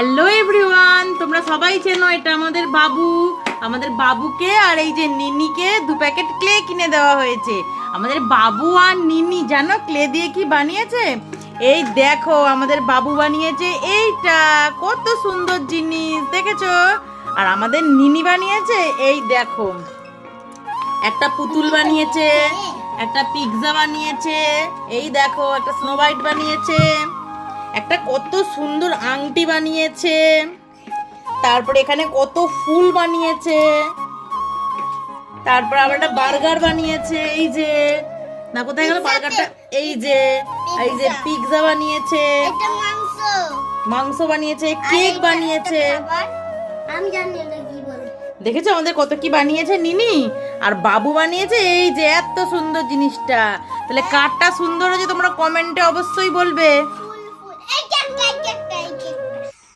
Hello everyone তোমরা সবাই চেনো, এটা আমাদের বাবু। আমাদের বাবুকে আর এই যে নিনিকে দু প্যাকেট ক্লে কিনে দেওয়া হয়েছে। আমাদের বাবু আর নিনি, জানো, ক্লে দিয়ে কি বানিয়েছে? এই দেখো, আমাদের বাবু বানিয়েছে এইটা। কত সুন্দর জিনিস, দেখেছ? আর আমাদের নিনি বানিয়েছে, এই দেখো। একটা পুতুল বানিয়েছে, একটা পিৎজা বানিয়েছে, এই দেখো, একটা স্নো হোয়াইট বানিয়েছে। একটা কত সুন্দর আংটি বানিয়েছে। তারপরে এখানে কত ফুল বানিয়েছে। তারপর আবার একটা বার্গার বানিয়েছে এই যে। না কোথায় গেল বার্গারটা? এই যে এই যে পিৎজা বানিয়েছে। এটা মাংস। মাংস বানিয়েছে কেক বানিয়েছে। আমি জানি এটা কি বলে। দেখেছ আমাদের কত কি বানিয়েছে নিনি? আর বাবু বানিয়েছে এই যে এত সুন্দর জিনিসটা। তাহলে কারটা সুন্দর হয়েছে তোমরা কমেন্টে অবশ্যই বলবে। and